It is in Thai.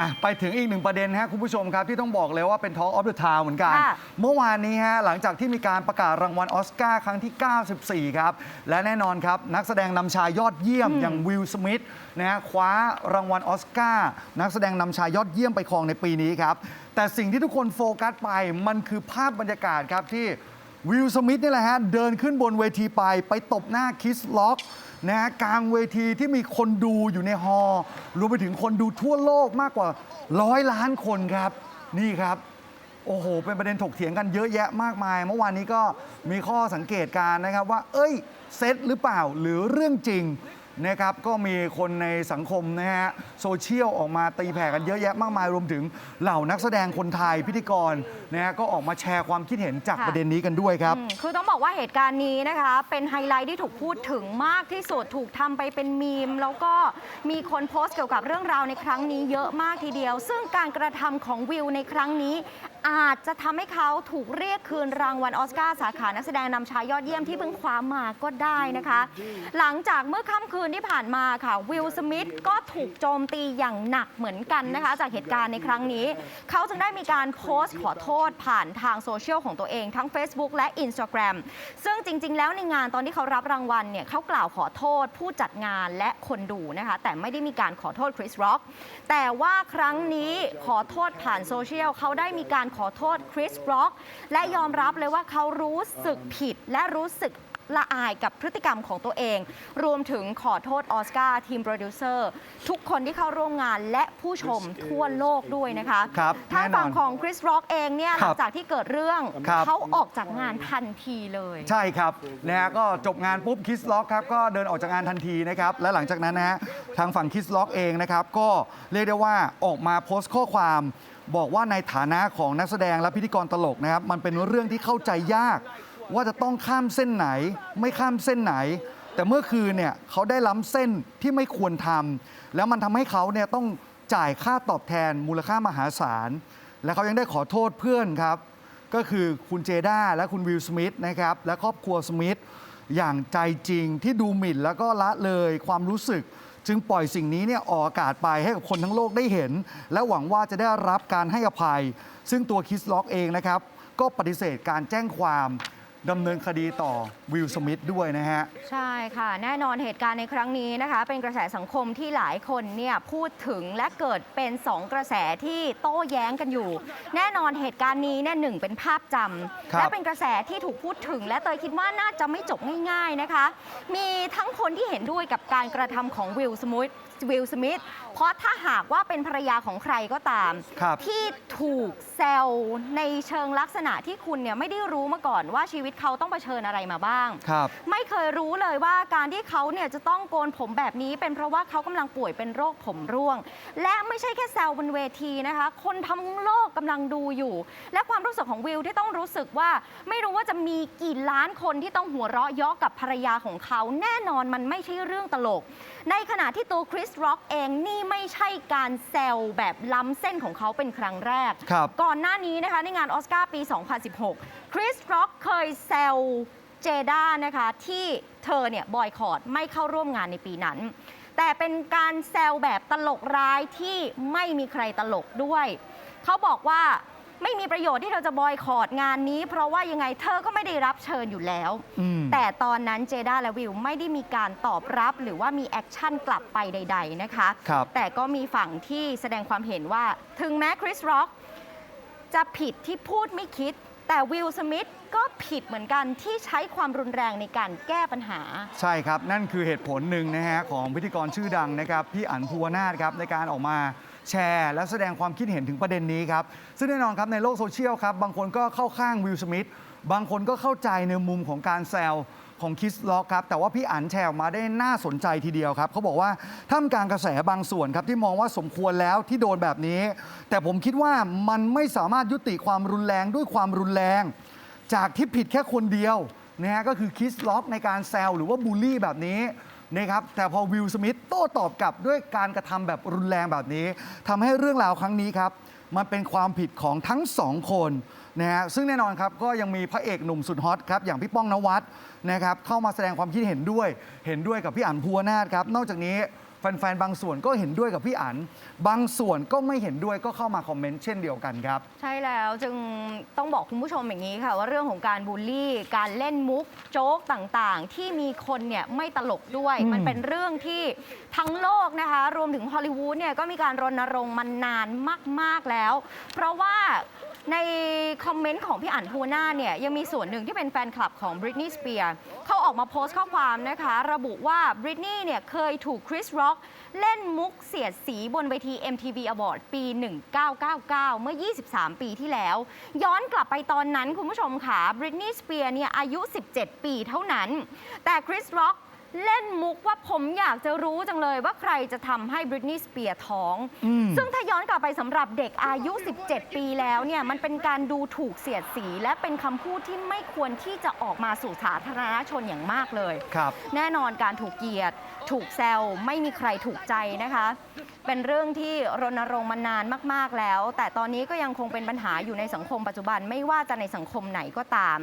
อะไปถึงอีกหนึ่งประเด็นฮะคุณผู้ชมครับ ที่ต้องบอกเลยว่าเป็น Talk of the Town เหมือนกัน ค่ะเมื่อวานนี้ฮะหลังจากที่มีการประกาศรางวัลออสการ์ครั้งที่ 94 ครับ และแน่นอนครับ นักแสดงนำชายยอดเยี่ยมอย่างวิลสมิธนะฮะคว้ารางวัลออสการ์นักแสดงนำชายยอดเยี่ยมไปครองในปีนี้ครับ แต่สิ่งที่ทุกคนโฟกัสไปมันคือภาพบรรยากาศครับที่ วิลสมิธนี่แหละฮะเดินขึ้นบนเวทีไปไปตบหน้าคิสล็อกนะฮะกลางเวทีที่มีคนดูอยู่ในฮอล์รวมไปถึงคนดูทั่วโลกมากกว่าร้อยล้านคนครับ นี่ครับ โอ้โห เป็นประเด็นถกเถียงกันเยอะแยะมากมาย เมื่อวานนี้ก็มีข้อสังเกตการนะครับว่า เอ้ยเซตหรือเปล่าหรือเรื่องจริง นะครับก็มีคนในสังคมนะฮะโซเชียลออกมาตีแผ่กันเยอะแยะมากมายรวมถึงเหล่านักแสดงคนไทยพิธีกรนะฮะก็ออกมาแชร์ความคิดเห็นจากค่ะประเด็นนี้กันด้วยครับ อืมคือต้องบอกว่าเหตุการณ์นี้นะคะ เป็นไฮไลท์ที่ถูกพูดถึงมากที่สุดถูกทำไปเป็นมีม แล้วก็มีคนโพสต์เกี่ยวกับเรื่องราวในครั้งนี้เยอะมากทีเดียว ซึ่งการกระทำของวิวในครั้งนี้อาจจะทำให้เขาถูกเรียกคืนรางวัลออสการ์สาขานักแสดงนำชายยอดเยี่ยมที่เพิ่งคว้ามาก็ได้นะคะ หลังจากเมื่อค่ำคืนที่ผ่านมาค่ะวิลสมิธก็ถูกโจมตีอย่างหนักเหมือนกันนะคะ จากเหตุการณ์ในครั้งนี้ เขาจึงได้มีการโพสต์ขอโทษผ่านทางโซเชียลของตัวเองทั้ง Facebook และ Instagram ซึ่งจริง ๆ แล้วในงานตอนที่เขารับรางวัลเนี่ยเขากล่าวขอโทษผู้จัดงานและคนดูนะคะ แต่ไม่ได้มีการขอโทษคริสร็อกแต่ว่าครั้งนี้ขอโทษผ่านโซเชียลเขาได้มีการขอโทษคริสร็อกและยอมรับเลยว่าเขารู้สึกผิดและรู้สึก ละอายกับพฤติกรรมของตัวเอง รวมถึงขอโทษออสการ์ทีมโปรดิวเซอร์ทุกคนที่เข้าร่วมงานและผู้ชมทั่วโลกด้วยนะคะครับทางแน่นอนฝั่งของคริสร็อกเองเนี่ยหครัลับงจากที่เกิดเรื่องครับ เขาออกจากงานทันทีเลย ใช่ครับนะฮะก็จบงานปุ๊บคิสล็อกครับก็เดินออกจากงานทันทีนะครับและหลังจากนั้นนะฮะทางฝั่งคิสล็อกเองนะครับก็เรียกได้ว่าออกมาโพสต์ข้อความ บอกว่าในฐานะของนักแสดงและพิธีกรตลกนะครับมันเป็นเรื่องที่เข้าใจยาก ว่าจะต้องข้ามเส้นไหน ไม่ข้ามเส้นไหน แต่เมื่อคืนเนี่ยเขาได้ล้ำเส้นที่ไม่ควรทำแล้วมันทำให้เขาเนี่ยต้องจ่ายค่าตอบแทนมูลค่ามหาศาล และเขายังได้ขอโทษเพื่อนครับ ก็คือคุณเจด้าและคุณวิลสมิธนะครับและครอบครัวสมิธอย่างใจจริงที่ดูหมิ่นแล้วก็ละเลยความรู้สึก จึงปล่อยสิ่งนี้เนี่ยออกอากาศไปให้กับคนทั้งโลกได้เห็น และหวังว่าจะได้รับการให้อภัย ซึ่งตัวคิสล็อกเองนะครับ ก็ปฏิเสธการแจ้งความ ดำเนินคดีต่อวิลสมิธด้วยนะฮะ ใช่ค่ะ แน่นอนเหตุการณ์ในครั้งนี้นะคะ เป็นกระแสสังคมที่หลายคนเนี่ยพูดถึงและเกิดเป็น 2 กระแสที่โต้แย้งกันอยู่ แน่นอนเหตุการณ์นี้เนี่ยหนึ่งเป็นภาพจำครับและเป็นกระแสที่ถูกพูดถึง และเตยคิดว่าน่าจะไม่จบง่ายๆนะคะ มีทั้งคนที่เห็นด้วยกับการกระทำของวิลสมิธวิลสมิธเพราะถ้าหากว่าเป็นภรรยาของใครก็ตาม ครับ ที่ถูกแซวในเชิงลักษณะที่คุณเนี่ยไม่ได้รู้มาก่อนว่าชีวิตเขาต้องเผชิญอะไรมาบ้าง ครับไม่เคยรู้เลยว่าการที่เขาเนี่ยจะต้องโกนผมแบบนี้ เป็นเพราะว่าเขากำลังป่วยเป็นโรคผมร่วง และไม่ใช่แค่แซวบนเวทีนะคะ คนทั้งโลกกำลังดูอยู่ และความรู้สึกของวิวที่ต้องรู้สึกว่า ไม่รู้ว่าจะมีกี่ล้านคนที่ต้องหัวเราะเยาะกับภรรยาของเขา แน่นอนมันไม่ใช่เรื่องตลก ในขณะที่ตัวคริสร็อกเองนี่ไม่ใช่การแซวแบบล้ำเส้นของเขาเป็นครั้งแรก ครับ ก่อนหน้านี้นะคะในงานออสการ์ปี 2016 คริสร็อกเคยแซวเจด้านะคะ ที่เธอเนี่ยบอยคอรดไม่เข้าร่วมงานในปีนั้น แต่เป็นการแซวแบบตลกร้ายที่ไม่มีใครตลกด้วย เขาบอกว่าไม่มีประโยชน์ที่เธอจะบอยคอรดงานนี้ เพราะว่ายังไงเธอก็ไม่ได้รับเชิญอยู่แล้วอืมแต่ตอนนั้นเจด้าและวิวไม่ได้มีการตอบรับหรือว่ามีแอคชั่นกลับไปใด ๆนะคะครับแต่ก็มีฝั่งที่แสดงความเห็นว่า ถึงแม้คริสร็อกจะผิดที่พูดไม่คิด แต่วิลสมิธก็ผิดเหมือนกันที่ใช้ความรุนแรงในการแก้ปัญหา ใช่ครับ นั่นคือเหตุผลหนึ่งนะฮะของพิธีกรชื่อดังนะครับพี่อั๋นภูวนาถครับในการออกมาแชร์และแสดงความคิดเห็นถึงประเด็นนี้ครับ ซึ่งแน่นอนครับในโลกโซเชียลครับบางคนก็เข้าข้างวิลสมิธบางคนก็เข้าใจในมุมของการแซว ของคิสล็อกครับแต่ว่าพี่อั๋นแชร์ออกมาได้น่าสนใจทีเดียวครับเขาบอกว่าท่ามกลางกระแสบางส่วนครับที่มองว่าสมควรแล้วที่โดนแบบนี้ แต่ผมคิดว่ามันไม่สามารถยุติความรุนแรงด้วยความรุนแรง จากที่ผิดแค่คนเดียวนะฮะก็คือคิสล็อกในการแซวหรือว่าบูลลี่แบบนี้นะครับแต่พอวิลสมิธโต้ตอบกลับด้วยการกระทำแบบรุนแรงแบบนี้ทำให้เรื่องราวครั้งนี้ครับ มันเป็นความผิดของทั้งสองคนนะฮะซึ่งแน่นอนครับก็ยังมีพระเอกหนุ่มสุดฮอตครับอย่างพี่ป้องนวัดนะครับเข้ามาแสดงความคิดเห็นด้วย เห็นด้วยกับพี่อั๋นภูวนาถครับนอกจากนี้ แฟนๆ บางส่วนก็เห็นด้วยกับพี่อันบางส่วนก็ไม่เห็นด้วยก็เข้ามาคอมเมนต์เช่นเดียวกันครับ ใช่แล้วจึงต้องบอกคุณผู้ชมอย่างนี้ค่ะ ว่าเรื่องของการบูลลี่ การเล่นมุกโจ๊กต่างๆ ที่มีคนเนี่ยไม่ตลกด้วย อืม มันเป็นเรื่องที่ทั้งโลกนะคะ รวมถึงฮอลลีวูดเนี่ยก็มีการรณรงค์มานานมาก ๆแล้ว เพราะว่า ในคอมเมนต์ของพี่อั๋นภูนาเนี่ยยังมีส่วนหนึ่งที่เป็นแฟนคลับของบริตนีย์สเปียร์เขาออกมาโพสต์ข้อความนะคะ ระบุว่าบริตนีย์เนี่ยเคยถูกคริสร็อกเล่นมุกเสียดสีบนเวที MTV Award ปี 1999 เมื่อ 23 ปีที่แล้ว ย้อนกลับไปตอนนั้นคุณผู้ชมค่ะบริตนีย์สเปียร์เนี่ยอายุ 17 ปีเท่านั้น แต่คริสร็อก เล่นมุกว่าผมอยากจะรู้จังเลยว่าใครจะทำให้บริตนีย์สเปียร์ท้อง อืม ซึ่งถ้าย้อนกลับไปสำหรับเด็กอายุ 17 ปีแล้วเนี่ย มันเป็นการดูถูกเสียดสี และเป็นคำพูดที่ไม่ควรที่จะออกมาสู่สาธารณชนอย่างมากเลย ครับ แน่นอนการถูกเกลียด ถูกแซวไม่มีใครถูกใจนะคะ เป็นเรื่องที่รณรงค์มานานมาก ๆ แล้ว แต่ตอนนี้ก็ยังคงเป็นปัญหาอยู่ในสังคมปัจจุบันไม่ว่าจะในสังคมไหนก็ตาม